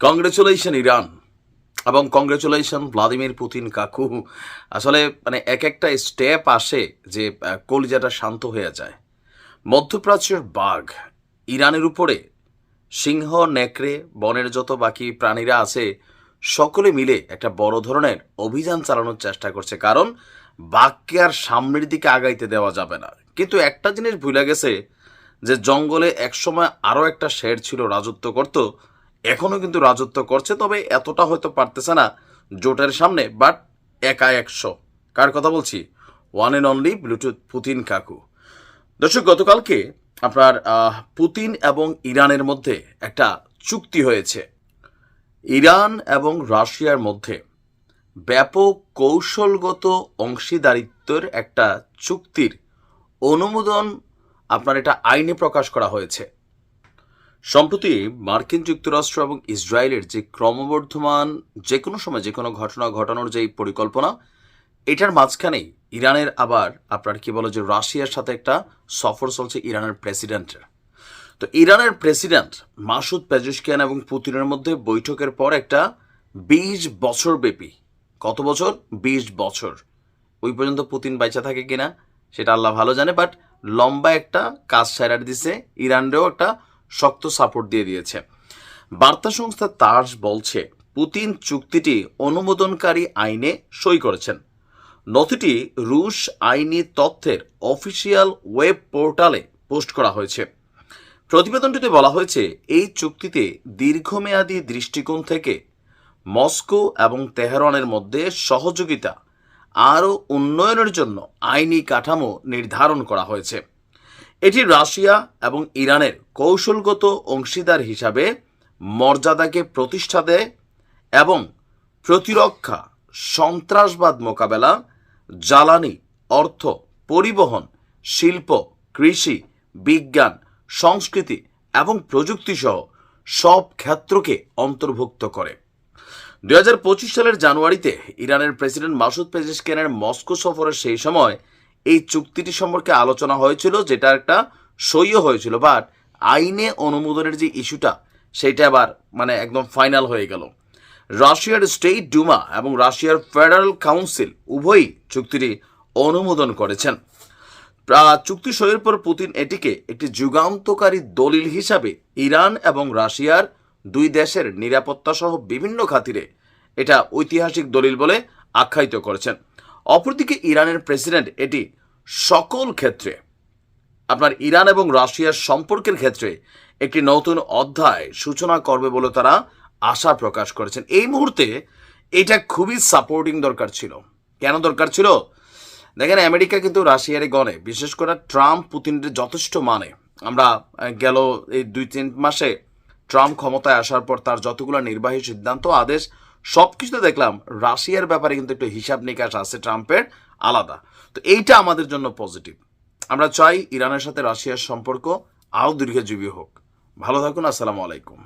Congratulation Iran এবং congratulation Vladimir Putin কাকু আসলে মানে এক একটা স্টেপ আসে যে কলিজাটা শান্ত হয়ে যায়। মধ্যপ্রাচ্যের বাঘ, ইরানের উপরে, সিংহ, নেকড়ে, বনের যত বাকি প্রাণীরা আছে, সকলে মিলে একটা বড় ধরনের অভিযান চালানোর চেষ্টা করছে। কারণ, বাঘকে আর সামনের দিকে আগাইতে দেওয়া যাবে না। কিন্তু একটা জিনিস ভুলে গেছে, যে জঙ্গলে একসময় আরও একটা শের ছিল রাজত্ব করত এখনও কিন্তু রাজত্ব করছে, তবে এতটা হয়তো পারতেছে না জোটের সামনে বাট একা একশো। কার কথা বলছি? One and only Bluetooth Putin কাকু। দর্শক, গতকালকে আপনার পুতিন এবং ইরানের মধ্যে একটা চুক্তি হয়েছে। ইরান এবং রাশিয়ার মধ্যে ব্যাপক কৌশলগত অংশীদারিত্বের একটা চুক্তির অনুমোদন আপনার এটা আইনে প্রকাশ করা হয়েছে। সম্প্রতি মার্কিন যুক্তরাষ্ট্র এবং ইসরায়েলের যে ক্রমবর্ধমান যে কোনো সময় যে কোনো ঘটনা ঘটানোর যে পরিকল্পনা, এটার মাঝখানেই ইরানের আবার আপনার কি বলে যে রাশিয়ার সাথে একটা সফর চলছে ইরানের প্রেসিডেন্টের। তো ইরানের প্রেসিডেন্ট মাসুদ পেজুশকিয়ান এবং পুতিনের মধ্যে বৈঠকের পর একটা বিশ বছর ব্যাপী, কত বছর? বিশ বছর। ওই পর্যন্ত পুতিন বাইচা থাকে কিনা, সেটা আল্লাহ ভালো জানে, বাট লম্বা একটা কাজ সারার দিছে, ইরানরেও একটা শক্ত সাপোর্ট দিয়ে দিয়েছে। বার্তা সংস্থা তাস বলছে, পুতিন চুক্তিটি অনুমোদনকারী আইনে সই করেছেন। নথিটি রুশ আইনি তথ্যের অফিসিয়াল ওয়েব পোর্টালে পোস্ট করা হয়েছে। প্রতিবেদনটিতে বলা হয়েছে, এই চুক্তিতে দীর্ঘমেয়াদী দৃষ্টিকোণ থেকে মস্কো এবং তেহরানের মধ্যে সহযোগিতা আরও উন্নয়নের জন্য আইনি কাঠামো নির্ধারণ করা হয়েছে। এটি রাশিয়া এবং ইরানের কৌশলগত অংশীদার হিসাবে মর্যাদাকে প্রতিষ্ঠা দেয় এবং প্রতিরক্ষা, সন্ত্রাসবাদ মোকাবেলা, জ্বালানি, অর্থ, পরিবহন, শিল্প, কৃষি, বিজ্ঞান, সংস্কৃতি এবং প্রযুক্তি সহ সব ক্ষেত্রকে অন্তর্ভুক্ত করে। দুই হাজার পঁচিশ সালের জানুয়ারিতে ইরানের প্রেসিডেন্ট মাসুদ পেজিশকিয়ানের মস্কো সফরের সেই সময় এই চুক্তিটি সম্পর্কে আলোচনা হয়েছিল, যেটা একটা সইও হয়েছিল বাট আইনে অনুমোদনের যে ইস্যুটা সেটা আবার মানে একদম ফাইনাল হয়ে গেল। রাশিয়ার স্টেট ডুমা এবং রাশিয়ার ফেডারেল কাউন্সিল উভয়ই চুক্তিটি অনুমোদন করেছেন। চুক্তি সইয়ের পর পুতিন এটিকে একটি যুগান্তকারী দলিল হিসাবে ইরান এবং রাশিয়ার দুই দেশের নিরাপত্তা সহ বিভিন্ন খাতিরে এটা ঐতিহাসিক দলিল বলে আখ্যায়িত করেছেন। অপরদিকে ইরানের প্রেসিডেন্ট এটি সকল ক্ষেত্রে, আপনার ইরান এবং রাশিয়ার সম্পর্কের ক্ষেত্রে একটি নতুন অধ্যায় সূচনা করবে বলে তারা আশা প্রকাশ করেছেন। এই মুহূর্তে এটা খুবই সাপোর্টিং দরকার ছিল। কেন দরকার ছিল? দেখেন, আমেরিকা কিন্তু রাশিয়ারে গণে, বিশেষ করে ট্রাম্প পুতিনের যথেষ্ট মানে। আমরা গেল এই দুই তিন মাসে ট্রাম্প ক্ষমতায় আসার পর তার যতগুলো নির্বাহী সিদ্ধান্ত, আদেশ সব কিছুতে দেখলাম রাশিয়ার ব্যাপারে কিন্তু একটু হিসাব নিকাশ আছে ট্রাম্পের, আলাদা। তো এইটা আমাদের জন্য পজিটিভ আমরা চাই ইরানের সাথে রাশিয়ার সম্পর্ক আরও দীর্ঘজীবী হোক। ভালো থাকুন, আসসালামু আলাইকুম।